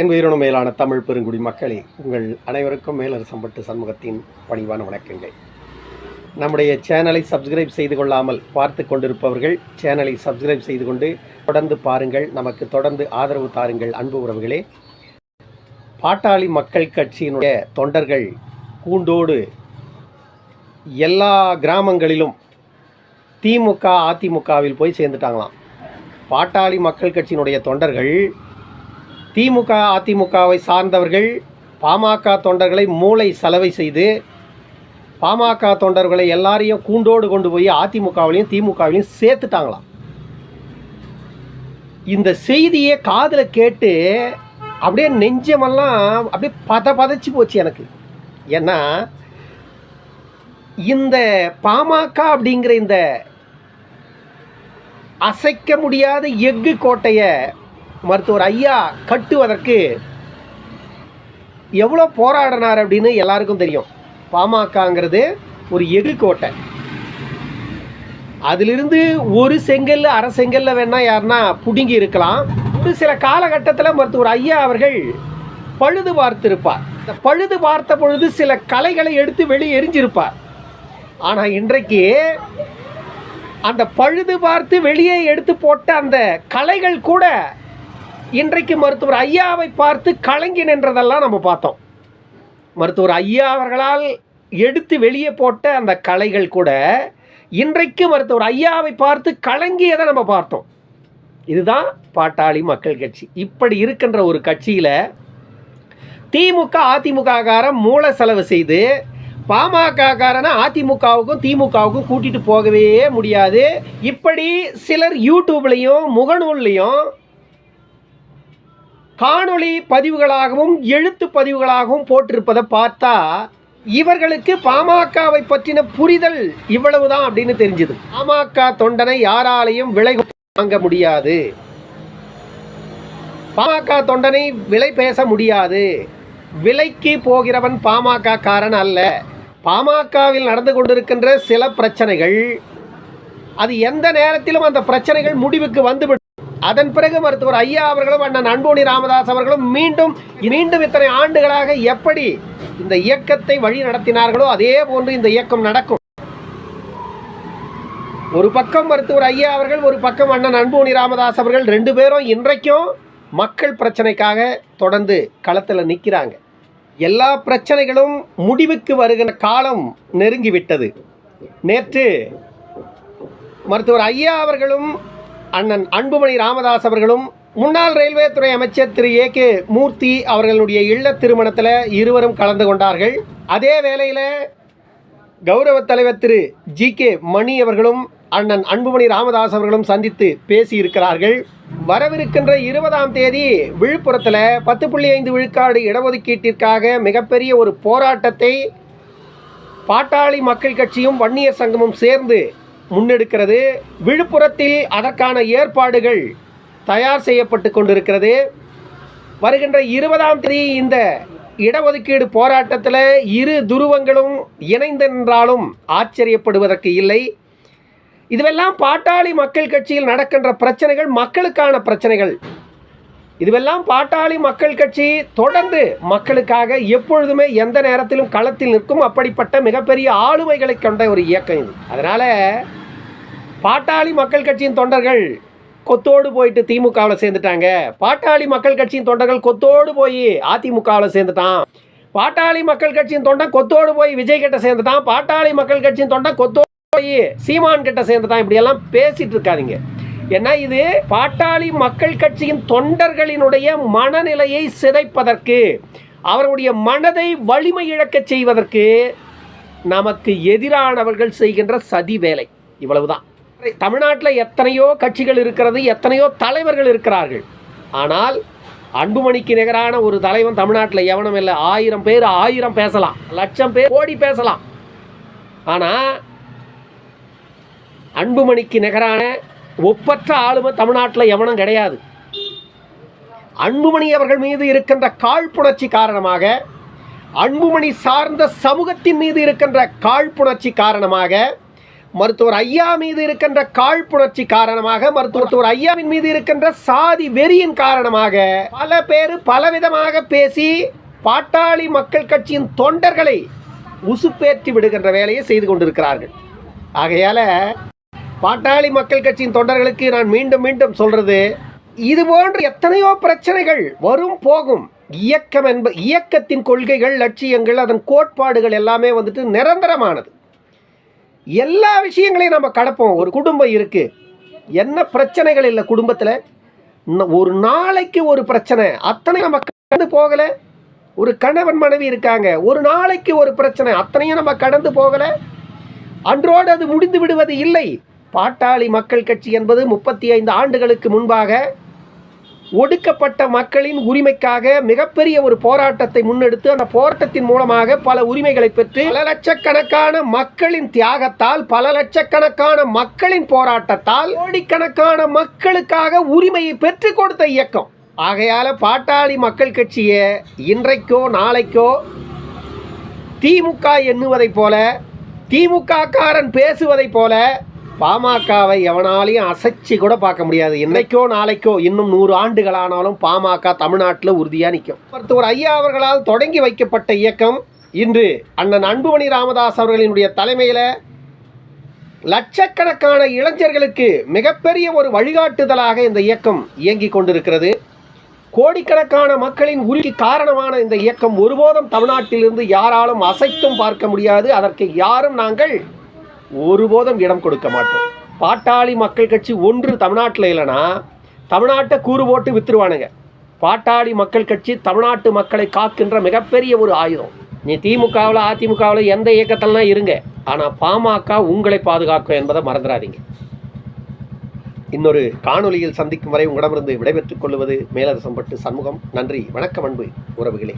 என் உயிரினும் மேலான தமிழ் பெருங்குடி மக்களே உங்கள் அனைவருக்கும் மேலரசம்பட்டு சண்முகத்தின் பணிவான வணக்கங்கள். நம்முடைய சேனலை சப்ஸ்கிரைப் செய்து கொள்ளாமல் பார்த்து கொண்டிருப்பவர்கள் சேனலை சப்ஸ்கிரைப் செய்து கொண்டு தொடர்ந்து பாருங்கள் நமக்கு தொடர்ந்து ஆதரவு தாருங்கள் அன்பு உறவுகளே. பாட்டாளி மக்கள் கட்சியினுடைய தொண்டர்கள் கூண்டோடு எல்லா கிராமங்களிலும் திமுக அதிமுகவில் போய் சேர்ந்துட்டாங்களாம். பாட்டாளி மக்கள் கட்சியினுடைய தொண்டர்கள் திமுக அதிமுகவை சார்ந்தவர்கள் பாமக தொண்டர்களை மூளை சலவை செய்து பாமக தொண்டர்களை எல்லாரையும் கூண்டோடு கொண்டு போய் அதிமுகவிலையும் திமுகவிலையும் சேர்த்துட்டாங்களாம். இந்த செய்தியை காதில் கேட்டு அப்படியே நெஞ்சமெல்லாம் அப்படியே பத பதச்சு போச்சு எனக்கு. ஏன்னா இந்த பாமக அப்படிங்கிற இந்த அசைக்க முடியாத எஃகு கோட்டையை மருத்துவர் ஐயா கட்டுவதற்கு எவ்வளோ போராடினார் அப்படின்னு எல்லாருக்கும் தெரியும். பாமகங்கிறது ஒரு எகு கோட்டை அதிலிருந்து ஒரு செங்கல் அரை செங்கல்ல வேணா யாருன்னா புடுங்கி இருக்கலாம். ஒரு சில காலகட்டத்தில் மருத்துவர் ஐயா அவர்கள் பழுது பார்த்திருப்பார். இந்த பழுது பார்த்த பொழுது சில கலைகளை எடுத்து வெளியே எரிஞ்சிருப்பார். ஆனால் இன்றைக்கு அந்த பழுது பார்த்து வெளியே எடுத்து போட்ட அந்த கலைகள் கூட இன்றைக்கு மருத்துவர் ஐயாவை பார்த்து கலங்கி நின்றதெல்லாம் நம்ம பார்த்தோம். மருத்துவர் ஐயா அவர்களால் எடுத்து வெளியே போட்ட அந்த கலைகள் கூட இன்றைக்கு மருத்துவர் ஐயாவை பார்த்து கலங்கியதை நம்ம பார்த்தோம். இதுதான் பாட்டாளி மக்கள் கட்சி. இப்படி இருக்கின்ற ஒரு கட்சியில் திமுக அதிமுககாரன் மூல செலவு செய்து பாமக அதிமுகவுக்கும் திமுகவுக்கும் கூட்டிகிட்டு போகவே முடியாது. இப்படி சிலர் யூடியூப்லேயும் முகநூல்லையும் காணொளி பதிவுகளாகவும் எழுத்து பதிவுகளாகவும் போட்டிருப்பதை பார்த்தா இவர்களுக்கு பாமகவை பற்றின புரிதல் இவ்வளவுதான் அப்படின்னு தெரிஞ்சுது. பாமக தொண்டனை யாராலையும் விலை வாங்க முடியாது. பாமக தொண்டனை விலை பேச முடியாது. விலைக்கு போகிறவன் பாமக காரன் அல்ல. பாமகவில் நடந்து கொண்டிருக்கின்ற சில பிரச்சனைகள் அது எந்த நேரத்திலும் அந்த பிரச்சனைகள் முடிவுக்கு வந்துவிடும். அதன் பிறகு மருத்துவர் ஐயா அவர்களும் அண்ணன் அன்போனி ராமதாஸ் அவர்களும் மீண்டும் மீண்டும் இத்தனை ஆண்டுகளாக எப்படி இந்த இயக்கத்தை வழி நடத்தினார்களோ அதே போன்று இந்த இயக்கம் நடக்கும். ஒரு பக்கம் மருத்துவர் ஐயா அவர்கள் ஒரு பக்கம் அண்ணன் அன்போணி ராமதாஸ் அவர்கள் ரெண்டு பேரும் இன்றைக்கும் மக்கள் பிரச்சனைக்காக தொடர்ந்து களத்தில் நிற்கிறாங்க எல்லா பிரச்சனைகளும் முடிவுக்கு வருகிற காலம் நெருங்கிவிட்டது. நேற்று மருத்துவர் ஐயா அவர்களும் அண்ணன் அன்புமணி ராமதாஸ் அவர்களும் முன்னாள் ரயில்வே துறை அமைச்சர் திரு. ஏ. கே. மூர்த்தி அவர்களுடைய இல்ல திருமணத்தில் இருவரும் கலந்து கொண்டார்கள். அதே வேளையில் கௌரவ தலைவர் திரு. ஜி. கே. மணி அவர்களும் அண்ணன் அன்புமணி ராமதாஸ் அவர்களும் சந்தித்து பேசியிருக்கிறார்கள். வரவிருக்கின்ற இருபதாம் தேதி விழுப்புரத்தில் பத்து புள்ளி ஐந்து விழுக்காடு இடஒதுக்கீட்டிற்காக மிகப்பெரிய ஒரு போராட்டத்தை பாட்டாளி மக்கள் கட்சியும் வன்னியர் சங்கமும் சேர்ந்து முன்னெடுக்கிறது. விழுப்புரத்தில் அதற்கான ஏற்பாடுகள் தயார் செய்யப்பட்டு கொண்டிருக்கிறது. வருகின்ற இருபதாம் தேதி இந்த இடஒதுக்கீடு போராட்டத்தில் இரு துருவங்களும் இணைந்து நின்றாலும் ஆச்சரியப்படுவதற்கு இல்லை. இதுவெல்லாம் பாட்டாளி மக்கள் கட்சியில் நடக்கின்ற பிரச்சனைகள் மக்களுக்கான பிரச்சனைகள். இதுவெல்லாம் பாட்டாளி மக்கள் கட்சி தொடர்ந்து மக்களுக்காக எப்பொழுதுமே எந்த நேரத்திலும் களத்தில் நிற்கும் அப்படிப்பட்ட மிகப்பெரிய ஆளுமைகளை கொண்ட ஒரு இயக்கம் இது. அதனால் பாட்டாளி மக்கள் கட்சியின் தொண்டர்கள் கொத்தோடு போயிட்டு திமுகவில் சேர்ந்துட்டாங்க. பாட்டாளி மக்கள் கட்சியின் தொண்டர்கள் கொத்தோடு போய் அதிமுகவில் சேர்ந்துட்டான். பாட்டாளி மக்கள் கட்சியின் தொண்டன் கொத்தோடு போய் விஜய் கிட்ட சேர்ந்துட்டான். பாட்டாளி மக்கள் கட்சியின் தொண்டன் கொத்தோடு போய் சீமான் கிட்ட சேர்ந்துட்டான். இப்படியெல்லாம் பேசிட்டு இருக்காதிங்க. ஏன்னா இது? பாட்டாளி மக்கள் கட்சியின் தொண்டர்களினுடைய மனநிலையை சிதைப்பதற்கு அவருடைய மனதை வலிமை இழக்கச் செய்வதற்கு நமக்கு எதிரானவர்கள் செய்கின்ற சதி வேலை. இவ்வளவுதான். தமிழ்நாட்டில் எத்தனையோ கட்சிகள் இருக்கிறது எத்தனையோ தலைவர்கள் இருக்கிறார்கள். ஆனால் அன்புமணிக்கு நிகரான ஒரு தலைவன் தமிழ்நாட்டில் எவனும் இல்லை. ஆயிரம் பேர் ஆயிரம் பேசலாம் லட்சம் பேர் கோடி பேசலாம். ஆனால் அன்புமணிக்கு நிகரான ஒப்பற்ற ஆளுமை தமிழ்நாட்டில் எவனும் கிடையாது. அன்புமணி அவர்கள் மீது இருக்கின்ற காழ்ப்புணர்ச்சி காரணமாக அன்புமணி சார்ந்த சமூகத்தின் மீது இருக்கின்ற காழ்ப்புணர்ச்சி காரணமாக மருத்துவர் ஐயா மீது இருக்கின்ற காழ்ப்புணர்ச்சி காரணமாக மருத்துவர் ஐயாவின் மீது இருக்கின்ற சாதி வெறியின் காரணமாக பல பேர் பலவிதமாக பேசி பாட்டாளி மக்கள் கட்சியின் தொண்டர்களை உசுப்பேற்றி விடுகின்ற வேலையை செய்து கொண்டிருக்கிறார்கள். ஆகையால பாட்டாளி மக்கள் கட்சியின் தொண்டர்களுக்கு நான் மீண்டும் மீண்டும் சொல்றது இது போன்ற எத்தனையோ பிரச்சனைகள் வரும் போகும். இயக்கம் என்ப இயக்கத்தின் கொள்கைகள் லட்சியங்கள் அதன் கோட்பாடுகள் எல்லாமே வந்துட்டு நிரந்தரமானது. எல்லா விஷயங்களையும் நம்ம கடப்போம். ஒரு குடும்பம் இருக்கு. என்ன பிரச்சனைகள் இல்லை குடும்பத்தில்? ஒரு நாளைக்கு ஒரு பிரச்சனை. அத்தனை நம்ம கடந்து போகலை. ஒரு கணவன் மனைவி இருக்காங்க. ஒரு நாளைக்கு ஒரு பிரச்சனை. அத்தனையும் நம்ம கடந்து போகலை. அன்றோடு அது முடிந்து விடுவது இல்லை. பாட்டாளி மக்கள் கட்சி என்பது முப்பத்தி ஐந்து ஆண்டுகளுக்கு முன்பாக ஒடுக்கப்பட்ட மக்களின் உரிமைக்காக மிகப்பெரிய ஒரு போராட்டத்தை முன்னெடுத்து அந்த போராட்டத்தின் மூலமாக பல உரிமைகளை பெற்று பல லட்சக்கணக்கான மக்களின் தியாகத்தால் பல லட்சக்கணக்கான மக்களின் போராட்டத்தால் கோடிக்கணக்கான மக்களுக்காக உரிமையை பெற்றுக் கொடுத்த இயக்கம். ஆகையால பாட்டாளி மக்கள் கட்சியை இன்றைக்கோ நாளைக்கோ திமுக எண்ணுவதைப் போல திமுக காரன் பேசுவதைப் போல பாமகவை எவனாலையும் அசைச்சு கூட பார்க்க முடியாது. இன்னைக்கோ நாளைக்கோ இன்னும் நூறு ஆண்டுகள் ஆனாலும் பாமக தமிழ்நாட்டில் உறுதியாக நிற்கும் மருத்துவர் ஐயா அவர்களால் தொடங்கி வைக்கப்பட்ட இயக்கம் இன்று அண்ணன் அன்புமணி ராமதாஸ் அவர்களினுடைய தலைமையில் லட்சக்கணக்கான இளைஞர்களுக்கு மிகப்பெரிய ஒரு வழிகாட்டுதலாக இந்த இயக்கம் இயங்கிக் கொண்டிருக்கிறது. கோடிக்கணக்கான மக்களின் உரிமைக்கு காரணமான இந்த இயக்கம் ஒருபோதும் தமிழ்நாட்டிலிருந்து யாராலும் அசைத்தும் பார்க்க முடியாது. அதற்கு யாரும் நாங்கள் ஒருபோதும் இடம் கொடுக்க மாட்டோம். பாட்டாளி மக்கள் கட்சி ஒன்று தமிழ்நாட்டில் இல்லைன்னா தமிழ்நாட்டை கூறு போட்டு வித்துருவானுங்க. பாட்டாளி மக்கள் கட்சி தமிழ்நாட்டு மக்களை காக்கின்ற மிகப்பெரிய ஒரு ஆயுதம். நீ திமுகவில் அதிமுகவில் எந்த இயக்கத்திலாம் இருங்க. ஆனால் பாமக உங்களை பாதுகாக்கும் என்பதை மறந்துடாதீங்க. இன்னொரு காணொலியில் சந்திக்கும் வரை உங்களிடமிருந்து விடைபெற்றுக் கொள்வது மேலரசம்பட்டு சண்முகம். நன்றி வணக்கம் அன்பு உறவுகளே.